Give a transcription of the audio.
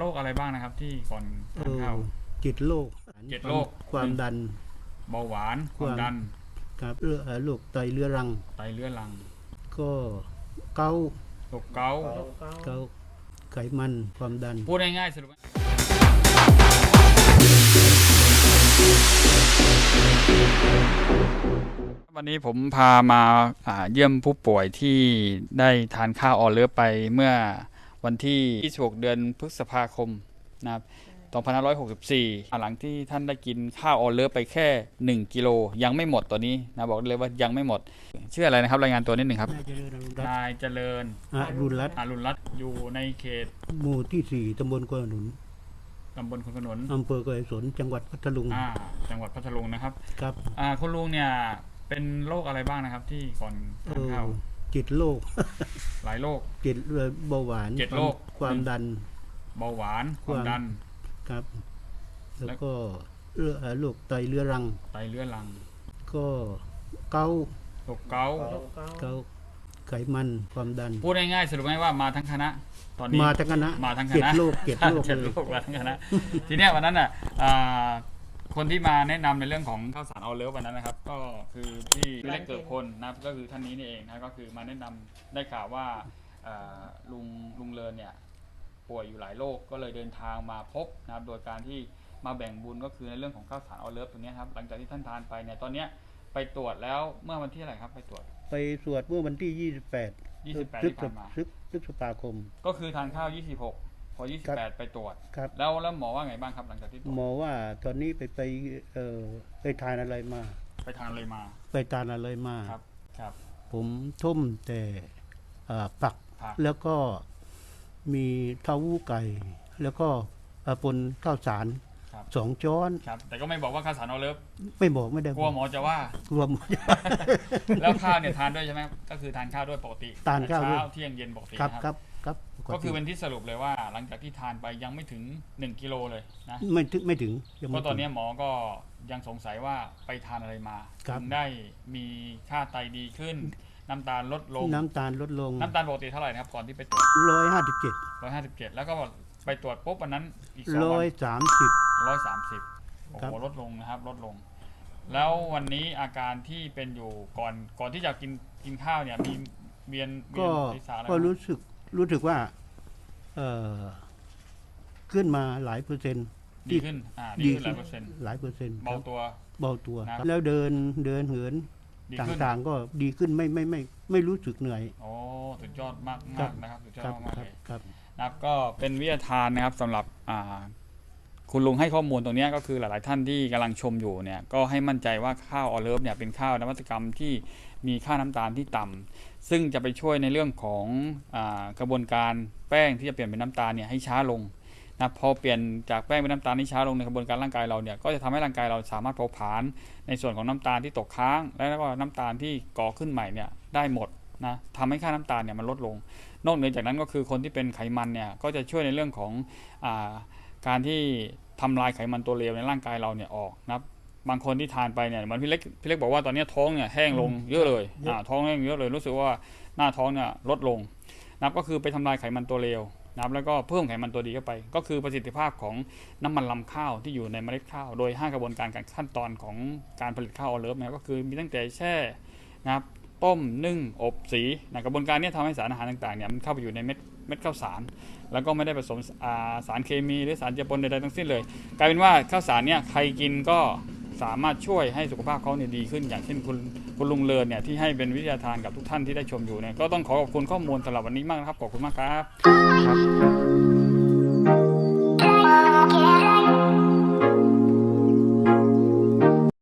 โรคอะไรบ้างนะครับ ที่ก่อนเอทานอข้าวจิตโรคจิตโรค ความดัน เบาหวาน ความดัน ครับเรื่องเอ่อโรคไตเรื้อรัง ไตเลือดรัง ก็เกาต์โรคเกาต์เกาต์ไขมันความดัน พูดง่ายๆสรุปวันนี้ผมพามาอ่าเยี่ยมผู้ป่วยที่ได้ทานข้าวออเลิฟไปเมื่อ วันที่ 26 เดือนพฤษภาคมนะครับ2564อ่าหลังที่ท่านได้กินข้าวออเลิฟไปแค่ 1 กิโล ยังไม่หมดตัวนี้นะบอกได้เลยว่ายังไม่หมด ชื่ออะไรนะครับ รายงานตัวนิดหนึ่งครับ นายเจริญอรุณรัตน์นายเจริญอรุณรัตน์อารุณรัตน์อยู่ในเขตหมู่ที่สี่ตำบลกวนหนุนตำบลคุณขนุนอำเภอกระสนจังหวัดพัทลุงอ่าจังหวัดพัทลุงนะครับ ครับ อ่าคุณลุงเนี่ยเป็นโรคอะไรบ้างนะครับ ที่ก่อนเอทานอข้าว จิตโรคหลายโรค จิตเบาหวานเจ็ดโรค ความดัน เบาหวาน ความดัน ครับ แล้แล้ววก็เรื่องเอ่อโรคไตเรื้อรัง ไตเลือดรัง ก็เกาต์โรคเกาต์เกาต์ไขมันความดัน พูดง่ายๆสรุปง่ายๆว่ามาทั้งคณะ ตอนนี้มาทั้งคณะมาทั้งคณะเจ็ดโรคเจ็ดโรคเจ็ดเลโรยคมาทั้งคณะทีเนี้ยวันนั้นน่ะอ่า คนที่มาแนะนำในเรื่องของข้าวสารออเลิฟวันนั้นนะครับ ก็คือพี่พี่เล็กเกิดคนนะครับก็คือท่านนี้นี่เองนะก็คือมาแนะนำได้ข่าวว่าอ่าลุงลุงเลินเนี่ยป่วยอยู่หลายโรคก็เลยเดินทางมาพบนะครับโดยการที่มาแบ่งบุญก็คือในเรื่องของข้าวสารออเลิฟตรงเนี้ยครับหลังจากที่ท่านทานไปเนี่ยตอนเนี้ยไปตรวจแล้วเมื่อวันที่อะไรครับไปตรวจ ไปสวดเมื่อวันที่ 28 28พฤที่ษผ่านมาพฤษพฤษภาคม ก็คือทานข้าว 26 พอ28 ไปตรวจ ครับ แล้วแล้วหมอว่าไงบ้างครับหลังจากที่ตรวจหมอว่าตอนนี้ไปไปเอ่อไปทานอะไรมา ไปทานเลยมาไปทานอะไรมา ครับครับ ผมทุ่มแต่อ่าผัก ผัก แล้วก็มีเต้าหู้ไก่ แล้วก็อ่าปนข้าวสารครับ สองช้อน ครับ แต่ก็ไม่บอกว่าข้าวสารออเลิฟไม่บอกไม่ได้กลัวหมอจะว่า กลัวหมอ แล้วข้าวเนี่ยทานด้วยใช่ไหมก็คือทานข้าวด้วยปกติทานข้าวด้วย เช้าเที่ยงเย็นปกติครับนะครับ ครับปก็คือติเป็นที่สรุปเลยว่า หลังจากที่ทานไปยังไม่ถึง 1กิโลเลยนะไม่ถึงไม่ถึงยังเพไม่ราะตอนถึง เนี้ยหมอก็ยังสงสัยว่าไปทานอะไรมาครับ ถึงได้มีค่าไตดีขึ้น น้ำตาลลดลง น้ำตาลลดลงน้ำตาลปกติเท่าไหร่นะครับก่อนที่ไปตรวจร้อยห้าสิบเจ็ด157 แล้วก็ไปตรวจปุ๊บวันนั้นอีกสองร้อวัยนสามสิบ ร้อยสามสิบโอ้ครัโหบลดลงนะครับลดลง แล้ววันนี้อาการที่เป็นอยู่ก่อนก่อนที่จะกินกินข้าวเนี่ยมีเวียนเวียก็นศีรษะอะไรก็ไหมรู้สึกรู้สึกว่า เออขึ้นมาหลายเปอร์เซ็นต์ดีขึ้นอ่าดีขึ้นหลายเปอร์เซ็นต์หลายเปอร์เซ็นต์เบาครับตัว เบาตัวนะครับ แล้วเดินเดินเหินดีตขึ้น่างๆ ก็ดีขึ้นไม่ไม่ไม่ไม่รู้สึกเหนื่อย โอ้สุดยอดมากครัมากบนะครับสุดยอดครับมากคๆรับเลยครับ นะครับก็เป็นวิทยาทานนะครับสำหรับอ่า คุณลุงให้ข้อมูลตรงนี้ก็คือหลาย ๆ ท่านที่กำลังชมอยู่เนี่ยก็ให้มั่นใจว่าข้าวออเลิฟเนี่ยเป็นข้าวนวัตกรรมที่มีค่าน้ำตาลที่ต่ำซึ่งจะไปช่วยในเรื่องของอกระบวนการแป้งที่จะเปลี่ยนเป็นน้ำตาลเนี่ยให้ช้าลงนะพอเปลี่ยนจากแป้งเป็นน้ำตาลที่ช้าลงในกระบวนการร่างกายเราเนี่ยก็จะทำให้ร่างกายเราสามารถเผาผลาญในส่วนของน้ำตาลที่ตกค้าง แล้วก็น้ำตาลที่ก่อขึ้นใหม่เนี่ยได้หมดนะทำให้ค่าน้ำตาลเนี่ยมันลดลง นอกเหนือจากนั้นก็คือคนที่เป็นไขมันเนี่ยก็จะช่วยในเรื่องของอ การที่ทำลายไขมันตัวเลวในร่างกายเราเนี่ยออกนะครับบางคนที่ทานไปเนี่ยเหมือนพี่เล็กพี่เล็กบอกว่าตอนนี้ท้องเนี่ยแห้งลงเยอะเลยเยอะอ่าท้องแห้งเยอะเลยรู้สึกว่าหน้าท้องเนี่ยลดลงนะครับก็คือไปทำลายไขมันตัวเลวนะครับแล้วก็เพิ่มไขมันตัวดีเข้าไป ก็คือประสิทธิภาพของน้ำมันลำข้าวที่อยู่ในเมล็ดข้าว โดย 5 กระบวนการการขั้นตอนของการผลิตข้าวออเลิฟนะครับก็คือมีตั้งแต่แช่นะครับ ต้มนึ่งอบสีนะกระบวนการนี้ทำให้สารอาหารต่างๆเนี่ยมันเข้าไปอยู่ในเม็ดเม็ดข้าวสาร แล้วก็ไม่ได้ผสมาสารเคมีหรือสารเจือปนใดๆทั้งสิ้นเลย กลายเป็นว่าข้าวสารเนี่ยใครกินก็สามารถช่วยให้สุขภาพเขาเนี่ยดีขึ้น อย่างเช่นคุณคุณลุงเลินเนี่ยที่ให้เป็นวิทยาทานกับทุกท่านที่ได้ชมอยู่เนี่ยก็ต้องขอขอบคุณข้อมูลสำหรับวันนี้มากนะครับขอบคุณมากครับครับ